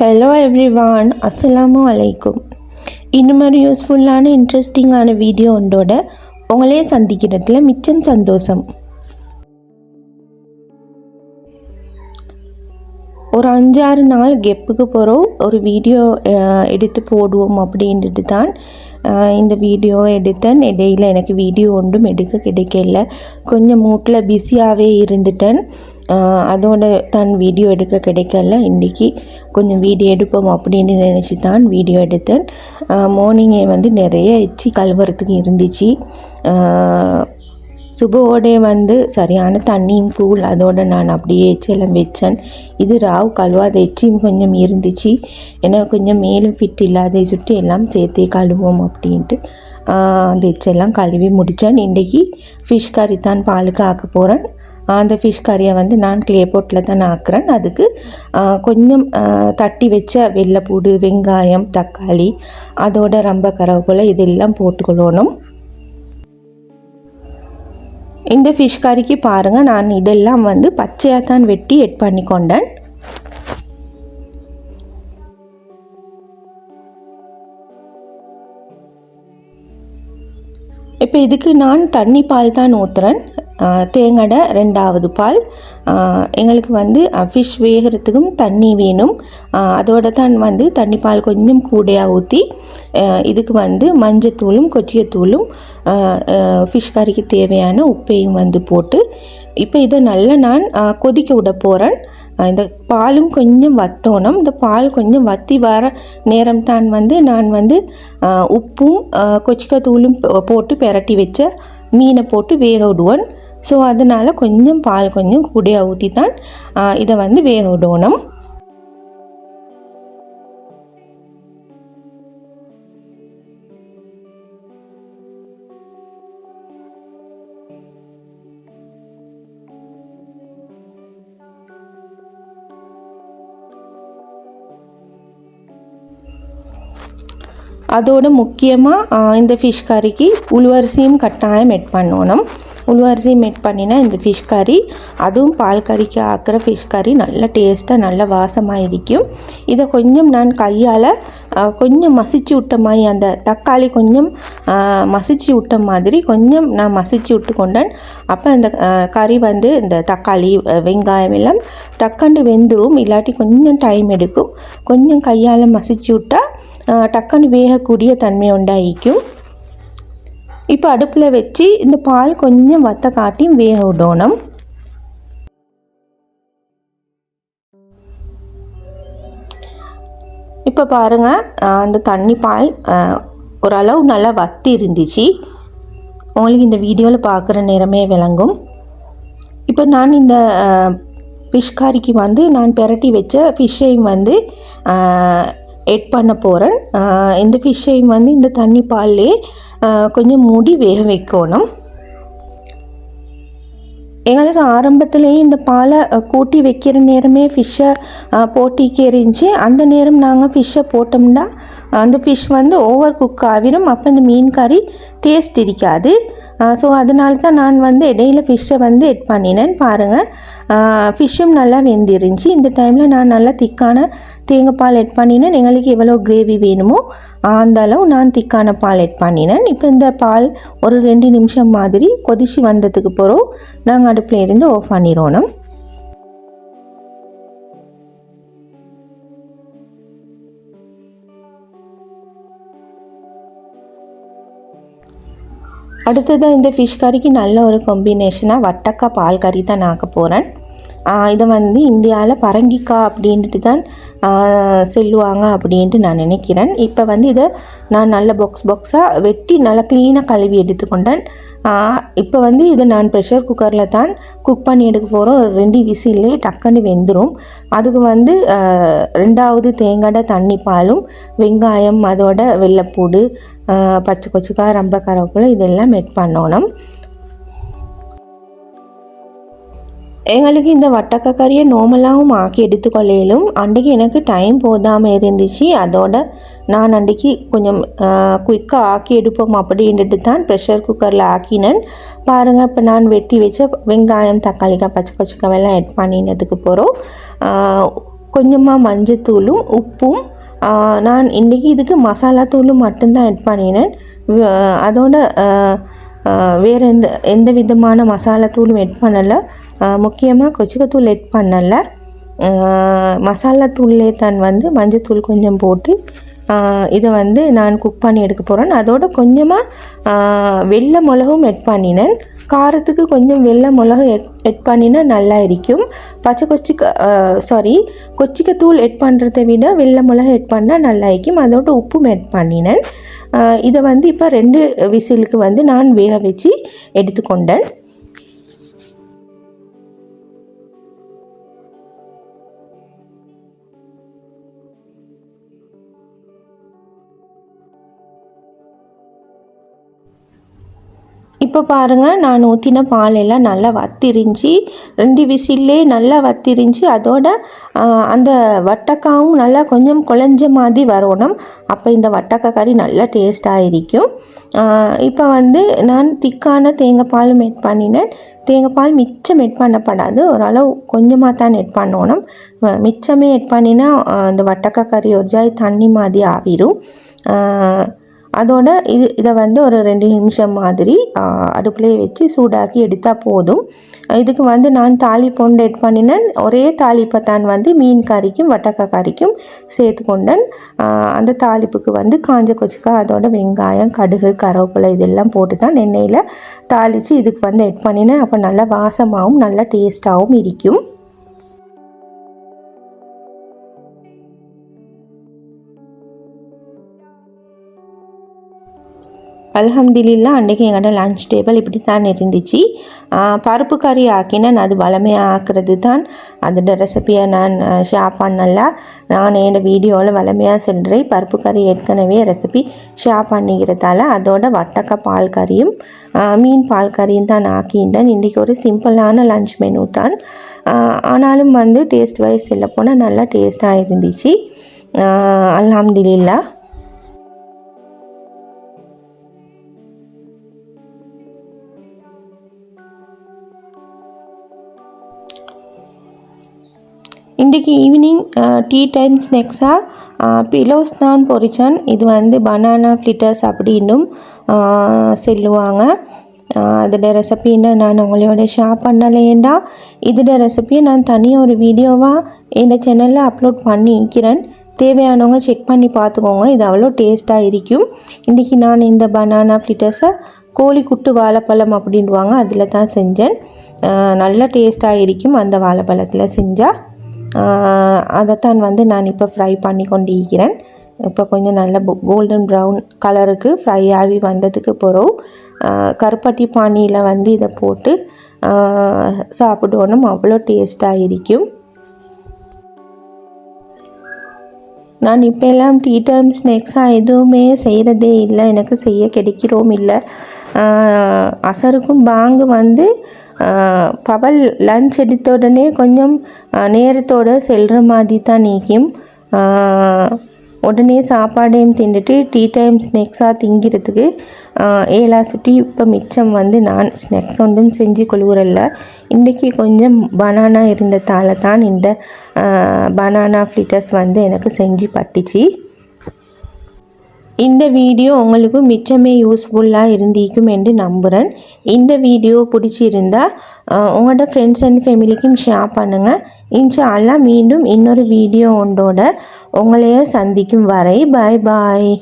Hello everyone அஸ்ஸலாமு அலைக்கும் இன்னும் ஒரு யூஸ்ஃபுல்லான இன்ட்ரெஸ்டிங்கான வீடியோ ஒன்றோட உங்களே சந்திக்கிறதுல மிச்சம் சந்தோஷம். ஒரு அஞ்சாறு நாள் கெப்புக்கு போகிறோம் ஒரு வீடியோ எடுத்து போடுவோம் அப்படின்ட்டு தான் இந்த வீடியோ எடுத்தேன். இடையில் எனக்கு வீடியோ ஒன்றும் எடுக்க கிடைக்கல. கொஞ்சம் மூட்டில் பிஸியாகவே இருந்துட்டேன். அதோட தான் வீடியோ எடுக்க கிடைக்கல இன்றைக்கி கொஞ்சம் வீடியோ எடுப்போம் அப்படின்னு நினச்சி தான் வீடியோ எடுத்தேன் மார்னிங்கே வந்து நிறைய எச்சி கழுவுறதுக்கு இருந்துச்சு சுபோடே வந்து சரியான தண்ணியும் கூழ் அதோட நான் அப்படியே எச்செல்லாம் வச்சேன் இது ராவ் கழுவாத எச்சியும் கொஞ்சம் இருந்துச்சு ஏன்னா கொஞ்சம் மேலும் ஃபிட் இல்லாத சுட்டு எல்லாம் சேர்த்தே கழுவோம் அப்படின்ட்டு அந்த எச்செல்லாம் கழுவி முடித்தேன் இன்றைக்கி ஃபிஷ் கறி தான் பாலுக்கு ஆக்க போகிறேன் அந்த ஃபிஷ் கறியை வந்து நான் க்ளே போட்டில் தான் ஆக்குறேன் அதுக்கு கொஞ்சம் தட்டி வச்ச வெள்ளைப்பூடு வெங்காயம் தக்காளி அதோட ரொம்ப கருவேப்பிலை இதெல்லாம் போட்டுக்கொள்ளணும். இந்த ஃபிஷ் கறிக்கு பாருங்கள் நான் இதெல்லாம் வந்து பச்சையாக தான் வெட்டி எட் பண்ணி கொண்டேன் இப்போ இதுக்கு நான் தண்ணி பால் தான் ஊற்றுறேன் தேங்காய் ரெண்டாவது பால். எங்களுக்கு வந்து ஃபிஷ் வேகிறதுக்கும் தண்ணி வேணும். அதோட தான் வந்து தண்ணி பால் கொஞ்சம் கூடையாக ஊற்றி இதுக்கு வந்து மஞ்சத்தூளும் கொச்சியத்தூளும் ஃபிஷ் கறிக்கு தேவையான உப்பையும் வந்து போட்டு இப்போ இதை நல்லா நான் கொதிக்க விட போகிறேன் இந்த பாலும் கொஞ்சம் வத்தோணும். இந்த பால் கொஞ்சம் வத்தி வர நேரம் தான் வந்து நான் வந்து உப்பும் கொச்சிக்கத்தூளும் போட்டு பெரட்டி வச்ச மீனை போட்டு வேக விடுவேன். ஸோ அதனால் கொஞ்சம் பால் கொஞ்சம் கூடையாக ஊற்றி தான் இதை வந்து வேக விடணும். அதோட முக்கியமாக இந்த ஃபிஷ் கறிக்கு உள்வரிசையும் கட்டாயம் எட் பண்ணணும். உளுவரிசியும் எட் பண்ணினா இந்த ஃபிஷ் கறி அதுவும் பால் கறிக்கு ஆக்கிற ஃபிஷ் கறி நல்ல டேஸ்ட்டாக நல்ல வாசமாக இருக்கும். இதை கொஞ்சம் நான் கையால் கொஞ்சம் மசிச்சு விட்ட மாதிரி அந்த தக்காளி கொஞ்சம் மசிச்சு விட்ட மாதிரி கொஞ்சம் நான் மசிச்சு விட்டு கொண்டேன். அப்போ இந்த கறி வந்து இந்த தக்காளி வெங்காயம் எல்லாம் டக்கண்டு வெந்துடும் இல்லாட்டி கொஞ்சம் டைம் எடுக்கும். கொஞ்சம் கையால் மசிச்சு விட்டால் டக்குன்னு வேகக்கூடிய தன்மை உண்டாயிக்கும் இப்போ அடுப்பில் வச்சு இந்த பால் கொஞ்சம் வத்த காட்டி வேக விடணும் இப்போ பாருங்கள் அந்த தண்ணி பால் ஓரளவு நல்லா வத்தி இருந்துச்சு உங்களுக்கு இந்த வீடியோவில் பார்க்குற நேரமே விளங்கும் இப்போ நான் இந்த ஃபிஷ் கறிக்கு வந்து நான் பெரட்டி வச்ச ஃபிஷ்ஷையும் வந்து எட் பண்ண போகிறேன் இந்த ஃபிஷ்ஷையும் வந்து இந்த தண்ணி பால்லே கொஞ்சம் மூடி வேக வைக்கணும். எங்களுக்கு ஆரம்பத்துலேயே இந்த பாலை கூட்டி வைக்கிற நேரமே ஃபிஷ்ஷை போட்டிக்கு இருந்துச்சு அந்த நேரம் நாங்கள் ஃபிஷ்ஷை போட்டோம்னா அந்த ஃபிஷ் வந்து ஓவர் குக் ஆகிடும் அப்போ இந்த மீன் கறி டேஸ்ட் இருக்காது. ஸோ அதனால தான் நான் வந்து இடையில ஃபிஷ்ஷை வந்து எட் பண்ணினேன். பாருங்கள் ஃபிஷ்ஷும் நல்லா வெந்திருந்துச்சு. இந்த டைமில் நான் நல்லா திக்கான தேங்காய் பால் எட் பண்ணினேன். எங்களுக்கு எவ்வளோ கிரேவி வேணுமோ அந்த அளவு நான் திக்கான பால் எட் பண்ணினேன். இப்போ இந்த பால் ஒரு ரெண்டு நிமிஷம் மாதிரி கொதிச்சு வந்ததுக்கு பிறகு நாங்கள் அடுப்பில் இருந்து ஆஃப் பண்ணிடணும் அடுத்ததாக இந்த ஃபிஷ் கறிக்கு நல்ல ஒரு காம்பினேஷனாக வட்டக்காய் பால் கறி தான் நான் ஆக்க போகிறேன் இதை வந்து இந்தியாவில் பரங்கிக்காய் அப்படின்ட்டு தான் செல்லுவாங்க அப்படின்ட்டு நான் நினைக்கிறேன். இப்போ வந்து இதை நான் நல்ல பாக்ஸ் பாக்ஸாக வெட்டி நல்லா க்ளீனாக கழுவி எடுத்துக்கொண்டேன். இப்போ வந்து இதை நான் ப்ரெஷர் குக்கரில் தான் குக் பண்ணி எடுக்க போகிறோம் ஒரு ரெண்டு விசிலே டக்குன்னு வெந்துடும் அதுக்கு வந்து ரெண்டாவது தேங்காய் தண்ணி பாலும் வெங்காயம் அதோட வெள்ளைப்பூடு பச்சை கொச்சிக்காய் ரொம்ப கருவேப்பிலை இதெல்லாம் மெட் பண்ணணும். எங்களுக்கு இந்த வட்டக்க நோமலாகவும் ஆக்கி எடுத்துக்கொள்ளையிலும் அன்றைக்கு எனக்கு டைம் போதாமல் இருந்துச்சு. அதோட நான் அன்றைக்கு கொஞ்சம் குயிக்காக ஆக்கி எடுப்போம் அப்படின்ட்டு தான் ப்ரெஷர் குக்கரில் ஆக்கினேன். பாருங்கள் இப்போ நான் வெட்டி வச்ச வெங்காயம் தக்காளிக்காய் பச்சை கொச்சிக்காய் எல்லாம் ஆட் பண்ணினதுக்கு போகிறோம் கொஞ்சமாக மஞ்சத்தூளும் உப்பும் நான் இன்றைக்கி இதுக்கு மசாலா தூளும் மட்டும்தான் ஆட் பண்ணினேன். அதோட வேறு எந்த எந்த விதமான மசாலா தூளும் ஆட் பண்ணலை. முக்கியமாக கொச்சிக்கத்தூள் ஆட் பண்ணலை. மசாலா தூள்லே தான் வந்து மஞ்சத்தூள் கொஞ்சம் போட்டு இதை வந்து நான் குக் பண்ணி எடுக்க போகிறேன் அதோட கொஞ்சமாக வெள்ளை மிளகும் எட் பண்ணினேன். காரத்துக்கு கொஞ்சம் வெள்ளை மிளகு எட் எட் பண்ணினா நல்லா இருக்கும் பச்சை கொச்சிக்க சாரி கொச்சிக்கத்தூள் எட் பண்ணுறதை விட வெள்ளை மிளகு எட் பண்ணால் நல்லா இருக்கும் அதோட உப்பும் எட் பண்ணினேன். இதை வந்து இப்போ ரெண்டு விசிலுக்கு வந்து நான் வேக வச்சு எடுத்துக்கொண்டேன். இப்போ பாருங்கள் நான் ஊற்றின பால் எல்லாம் நல்லா வத்திரிஞ்சு ரெண்டு விசில்லே நல்லா வத்திரிஞ்சு அதோட அந்த வட்டக்காவும் நல்லா கொஞ்சம் குழஞ்ச மாதிரி வரணும். அப்போ இந்த வட்டக்காய் கறி நல்லா டேஸ்ட்டாக இருக்கும். இப்போ வந்து நான் திக்கான தேங்காய் பால் மெட் பண்ணினேன். தேங்காய் பால் மிச்சம் எட் பண்ணப்படாது. ஓரளவு கொஞ்சமாக தான் எட் பண்ணணும். மிச்சமே எட் பண்ணினா அந்த வட்டக்காய் கறி ஒரு ஜாய் தண்ணி மாதிரி ஆவிரும். அதோட இது இதை வந்து ஒரு ரெண்டு நிமிஷம் மாதிரி அடுப்புலேயே வச்சு சூடாக்கி எடுத்தால் போதும். இதுக்கு வந்து நான் தாளிப்பொண்டு எட் பண்ணினேன். ஒரே தாளிப்பை தான் வந்து மீன் கறிக்கும் வட்டக்காய் கறிக்கும் சேர்த்து கொண்டேன். அந்த தாளிப்புக்கு வந்து காஞ்ச கொச்சிக்காய் அதோட வெங்காயம் கடுகு கருவேப்பிலை இதெல்லாம் போட்டு தான் எண்ணெயில் தாளித்து இதுக்கு வந்து எட் பண்ணினேன். அப்போ நல்லா வாசமாகவும் நல்லா டேஸ்ட்டாகவும் இருக்கும். அல்ஹம்துலில்லா அன்றைக்கு எங்கள்கிட்ட லஞ்ச் டேபிள் இப்படி தான் இருந்துச்சு பருப்பு கறி ஆக்கினேன் அது வளமையாக ஆக்குறது தான் அதோட ரெசிபியை நான் ஷேர் பண்ணல. நான் என் வீடியோவில் வளமையாக சொல்கிறேன் பருப்பு கறி ஏற்கனவே ரெசிபி ஷேர் பண்ணிக்கிறதால அதோட வட்டக்க பால் கறியும் மீன் பால் கறியும் தான் ஆக்கியிருந்தேன். இன்றைக்கி ஒரு சிம்பிளான லஞ்ச் மெனு தான். ஆனாலும் வந்து டேஸ்ட் வைஸ் இல்லை போனால் நல்லா டேஸ்ட்டாக இருந்துச்சு. ஆஹ் அல்ஹம்துலில்லா இன்றைக்கி ஈவினிங் டீ டைம் ஸ்நாக்ஸாக பிலோஸ் தான் இது வந்து பனானா ஃப்ளிட்டர்ஸ் அப்படின்னும் சொல்லுவாங்க. அதோட ரெசிபின்னு நான் உங்களோட ஷேர் பண்ணலேண்டா இதோட ரெசிபியை நான் தனியாக ஒரு வீடியோவாக என் சேனலில் அப்லோட் பண்ணிக்கிறேன். தேவையானவங்க செக் பண்ணி பார்த்துக்கோங்க. இது அவ்வளோ டேஸ்ட்டாக இருக்கும். இன்றைக்கி நான் இந்த பனானா ஃப்ளிட்டர்ஸை கோழி குட்டு வாழைப்பழம் அப்படின்வாங்க அதில் தான் செஞ்சேன். நல்ல டேஸ்ட்டாக இருக்கும். அந்த வாழைப்பழத்தில் செஞ்சால் அதைத்தான் வந்து நான் இப்போ ஃப்ரை பண்ணி கொண்டிருக்கிறேன். இப்போ கொஞ்சம் நல்ல கோல்டன் ப்ரௌன் கலருக்கு ஃப்ரை ஆகி வந்ததுக்கு பிறகு கருப்பட்டி பானியில் வந்து இதை போட்டு ஆஹ் சாப்பிடணும். அவ்வளோ டேஸ்ட்டாக இருக்கும். நான் இப்போல்லாம் டீ டைம் ஸ்நாக்ஸாக எதுவுமே செய்கிறதே இல்லை. எனக்கு செய்ய கிடைக்கிறோம் இல்லை. அசருக்கும் பாங்கு வந்து பவல் லஞ்ச் எடுத்த உடனே கொஞ்சம் நேரத்தோடு செல்கிற மாதிரி தான் நீக்கும். உடனே சாப்பாடையும் தின்னுட்டு டீ டைம் ஸ்நாக்ஸாக திங்கிறதுக்கு ஏழா சுட்டி இப்போ மிச்சம் வந்து நான் ஸ்நாக்ஸ் ஒன்றும் செஞ்சு கொள்கிறல்ல இன்றைக்கி கொஞ்சம் பனானா இருந்ததால் தான் இந்த பனானா ஃப்ளிட்டர்ஸ் வந்து எனக்கு செஞ்சு பட்டுச்சு. இந்த வீடியோ உங்களுக்கு மிச்சமே யூஸ்ஃபுல்லாக இருந்திருக்கும் என்று நம்புகிறேன் இந்த வீடியோ பிடிச்சிருந்தா உங்களோட ஃப்ரெண்ட்ஸ் அண்ட் ஃபேமிலிக்கும் ஷேர் பண்ணுங்கள் இன்ஷால்லாம் மீண்டும் இன்னொரு வீடியோ ஒன்றோட உங்களையே சந்திக்கும் வரை பாய் பாய்